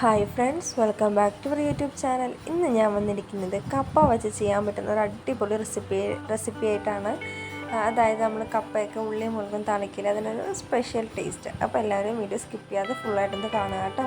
Hi friends welcome back to our YouTube channel ഇന്ന് ഞാൻ വന്നിരിക്കുന്നത് കപ്പ വെച്ച് ചെയ്യാൻ പറ്റുന്ന ഒരു അടിപൊളി റെസിപ്പി റെസിപ്പി ആയിട്ടാണ്. അതായത് നമ്മൾ കപ്പയൊക്കെ ഉള്ളിയും മുളകും തളിക്കില്ല അതിനൊരു സ്പെഷ്യൽ ടേസ്റ്റ് അപ്പോൾ എല്ലാവരും വീഡിയോ സ്കിപ്പ് ചെയ്യാതെ ഫുള്ളായിട്ടൊന്ന് കാണുക കേട്ടോ.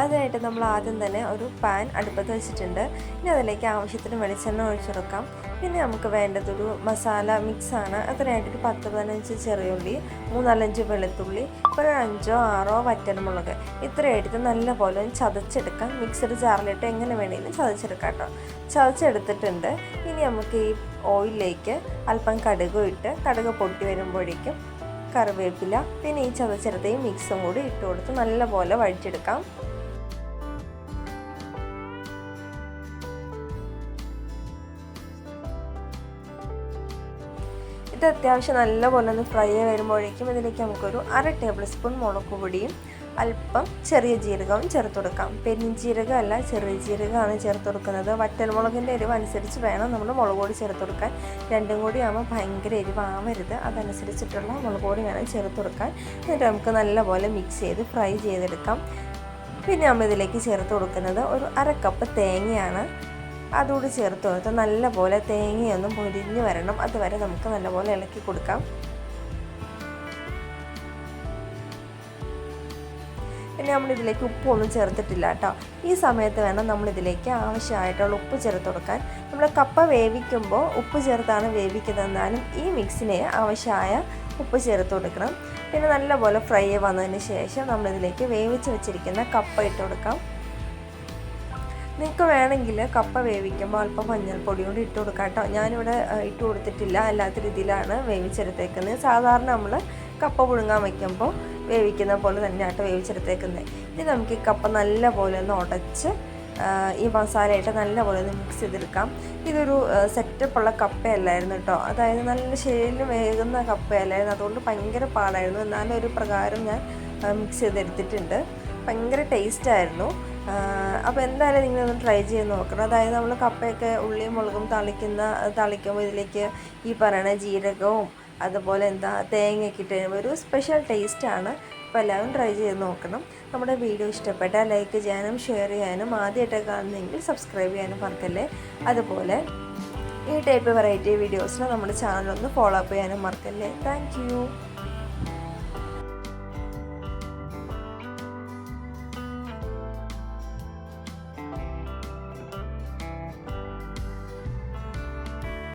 അതിനായിട്ട് നമ്മൾ ആദ്യം തന്നെ ഒരു പാൻ അടുപ്പത്ത് വെച്ചിട്ടുണ്ട്. ഇനി അതിലേക്ക് ആവശ്യത്തിന് വെളിച്ചെണ്ണ ഒഴിച്ചെടുക്കാം പിന്നെ നമുക്ക് വേണ്ടതൊരു മസാല മിക്സാണ് അതിനായിട്ടൊരു പത്ത് പതിനഞ്ച് ചെറിയുള്ളി മൂന്നാലഞ്ച് വെളുത്തുള്ളി ഒരു അഞ്ചോ ആറോ വറ്റൽമുളക്. ഇത്രയായിട്ട് നല്ലപോലെ ഒന്ന് ചതച്ചെടുക്കാം. മിക്സഡ് ജാറിലിട്ട് എങ്ങനെ വേണമെങ്കിലും ചതച്ചെടുക്കാം കേട്ടോ. ചതച്ചെടുത്തിട്ടുണ്ട്. ഇനി നമുക്ക് ഈ ഓയിലിലേക്ക് അല്പം കടുക് ഇട്ട് കടുക് പൊട്ടി വരുമ്പോഴേക്കും കറിവേപ്പില പിന്നെ ഈ ചതച്ചെടുത്ത ഈ മിക്സും കൂടി ഇട്ട് കൊടുത്ത് നല്ലപോലെ വഴിച്ചെടുക്കാം ഇത് അത്യാവശ്യം നല്ലപോലെ ഒന്ന് ഫ്രൈ ആയി വരുമ്പോഴേക്കും ഇതിലേക്ക് നമുക്കൊരു അര ടേബിൾ സ്പൂൺ മുളക് പൊടിയും അല്പം ചെറിയ ജീരകവും ചേർത്ത് കൊടുക്കാം. പെരിഞ്ജീരകം അല്ല ചെറിയ ജീരകമാണ് ചേർത്ത് കൊടുക്കുന്നത്. വറ്റൽമുളകിന്റെ എരിവ് അനുസരിച്ച് വേണം നമ്മൾ മുളക് പൊടി ചേർത്ത് കൊടുക്കാൻ. രണ്ടും കൂടി ആകുമ്പോൾ ഭയങ്കര എരിവാവരുത്. അതനുസരിച്ചിട്ടുള്ള മുളക് പൊടി വേണം ചേർത്ത് കൊടുക്കാൻ. എന്നിട്ട് നമുക്ക് നല്ലപോലെ മിക്സ് ചെയ്ത് ഫ്രൈ ചെയ്തെടുക്കാം. പിന്നെ നമ്മൾ ഇതിലേക്ക് ചേർത്ത് കൊടുക്കുന്നത് ഒരു അര കപ്പ് തേങ്ങയാണ്. അതുകൂടി ചേർത്ത് കൊടുത്ത് നല്ലപോലെ തേങ്ങയൊന്നും പൊരിഞ്ഞ് വരണം. അതുവരെ നമുക്ക് നല്ലപോലെ ഇളക്കി കൊടുക്കാം. പിന്നെ നമ്മളിതിലേക്ക് ഉപ്പൊന്നും ചേർത്തിട്ടില്ല കേട്ടോ. ഈ സമയത്ത് വേണം നമ്മളിതിലേക്ക് ആവശ്യമായിട്ടുള്ള ഉപ്പ് ചേർത്ത് കൊടുക്കാൻ. നമ്മൾ കപ്പ വേവിക്കുമ്പോൾ ഉപ്പ് ചേർത്താണ് വേവിക്കുന്നത് എന്നാലും ഈ മിക്സിന് ആവശ്യമായ ഉപ്പ് ചേർത്ത് കൊടുക്കണം. പിന്നെ നല്ലപോലെ ഫ്രൈ വന്നതിന് ശേഷം നമ്മളിതിലേക്ക് വേവിച്ച് വെച്ചിരിക്കുന്ന കപ്പ ഇട്ട് കൊടുക്കാം. നിങ്ങൾക്ക് വേണമെങ്കിൽ കപ്പ വേവിക്കുമ്പോൾ അല്പം മഞ്ഞൾപ്പൊടി കൊണ്ട് ഇട്ട് കൊടുക്കാം കേട്ടോ. ഞാനിവിടെ ഇട്ട് കൊടുത്തിട്ടില്ല. അല്ലാത്ത രീതിയിലാണ് വേവിച്ചെടുത്തേക്കുന്നത്. സാധാരണ നമ്മൾ കപ്പ പുഴുങ്ങാൻ വയ്ക്കുമ്പോൾ വേവിക്കുന്ന പോലെ തന്നെയാട്ടോ വേവിച്ചെടുത്തേക്കുന്നത്. ഇനി നമുക്ക് ഈ കപ്പ നല്ല പോലെ ഒന്ന് ഉടച്ച് ഈ മസാലയായിട്ട് നല്ലപോലെ ഒന്ന് മിക്സ് ചെയ്തെടുക്കാം. ഇതൊരു സെറ്റപ്പുള്ള കപ്പയല്ലായിരുന്നു കേട്ടോ. അതായത് നല്ല ശരിയിൽ വേകുന്ന കപ്പയല്ലായിരുന്നു. അതുകൊണ്ട് ഭയങ്കര പാടായിരുന്നു. എന്നാലും ഒരു പ്രകാരം ഞാൻ മിക്സ് ചെയ്തെടുത്തിട്ടുണ്ട്. ഭയങ്കര ടേസ്റ്റായിരുന്നു അപ്പോൾ എന്തായാലും നിങ്ങളൊന്ന് ട്രൈ ചെയ്ത് നോക്കണം. അതായത് നമ്മൾ കപ്പയൊക്കെ ഉള്ളിയും മുളകും തളിക്കുന്ന തളിക്കുമ്പോൾ ഇതിലേക്ക് ഈ പറയണ ജീരകവും അതുപോലെ എന്താ തേങ്ങയൊക്കെ ഇട്ട് ഒരു സ്പെഷ്യൽ ടേസ്റ്റാണ് അപ്പോൾ എല്ലാവരും ട്രൈ ചെയ്ത് നോക്കണം. നമ്മുടെ വീഡിയോ ഇഷ്ടപ്പെട്ടാൽ ലൈക്ക് ചെയ്യാനും ഷെയർ ചെയ്യാനും ആദ്യമായിട്ട് കാണുന്നെങ്കിൽ സബ്സ്ക്രൈബ് ചെയ്യാനും മറക്കല്ലേ? അതുപോലെ ഈ ടൈപ്പ് വെറൈറ്റി വീഡിയോസിന് നമ്മുടെ ചാനലൊന്ന് ഫോളോ അപ്പ് ചെയ്യാനും മറക്കല്ലേ? താങ്ക്